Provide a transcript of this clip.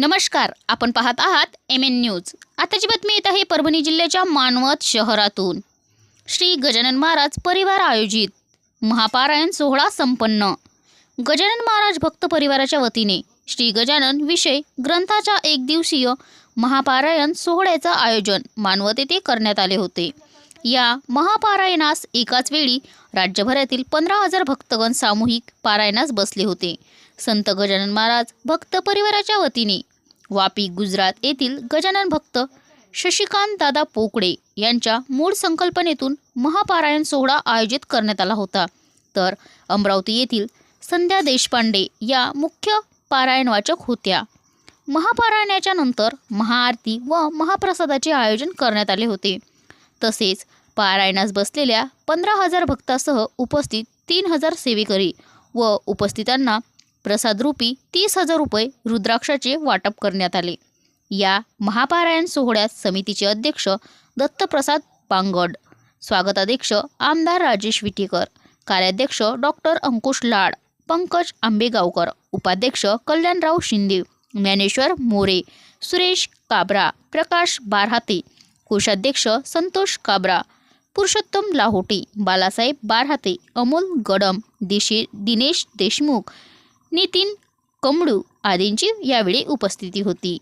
नमस्कार आपण पाहत आहात एम एन न्यूज आताची बातमी येत आहे परभणी जिल्ह्याच्या मानवत शहरातून. श्री गजानन महाराज परिवार आयोजित. महापारायण सोहळा संपन्न. गजानन महाराज भक्त परिवाराच्या वतीने श्री गजानन विषय ग्रंथाच्या एक दिवसीय महापारायण सोहळ्याचं आयोजन मानवत येथे करण्यात आले होते. या महापारायणास एकाच वेळी राज्यभरातील पंधरा हजार भक्तगण सामूहिक पारायणास बसले होते. संत गजानन महाराज भक्त परिवाराच्या वतीने वापी गुजरात येथील गजानन भक्त शशिकांत दादा पोकळे यांच्या मूळ संकल्पनेतून महापारायण सोहळा आयोजित करण्यात आला होता. तर अमरावती येथील संध्या देशपांडे या मुख्य पारायण वाचक होत्या. महापारायणाच्या नंतर महाआरती व महाप्रसादाचे आयोजन करण्यात आले होते. तसेच पारायणास बसलेल्या पंधरा हजार भक्तासह उपस्थित तीन हजार सेवेकरी व उपस्थितांना प्रसादरूपी तीस हजार रुपये रुद्राक्षाचे वाटप करण्यात आले. या महापारायण सोहळ्यात समितीचे अध्यक्ष दत्तप्रसाद पांगड स्वागताध्यक्ष आमदार राजेश विटेकर कार्याध्यक्ष डॉक्टर अंकुश लाड पंकज आंबेगावकर उपाध्यक्ष कल्याणराव शिंदे ज्ञानेश्वर मोरे सुरेश काबरा प्रकाश बारहाते कोषाध्यक्ष संतोष काबरा पुरुषोत्तम लाहोटे बालासाहेब बारहाते अमोल गडम दिशे दिनेश देशमुख नितीन कमडू आदींची यावेळी उपस्थिती होती.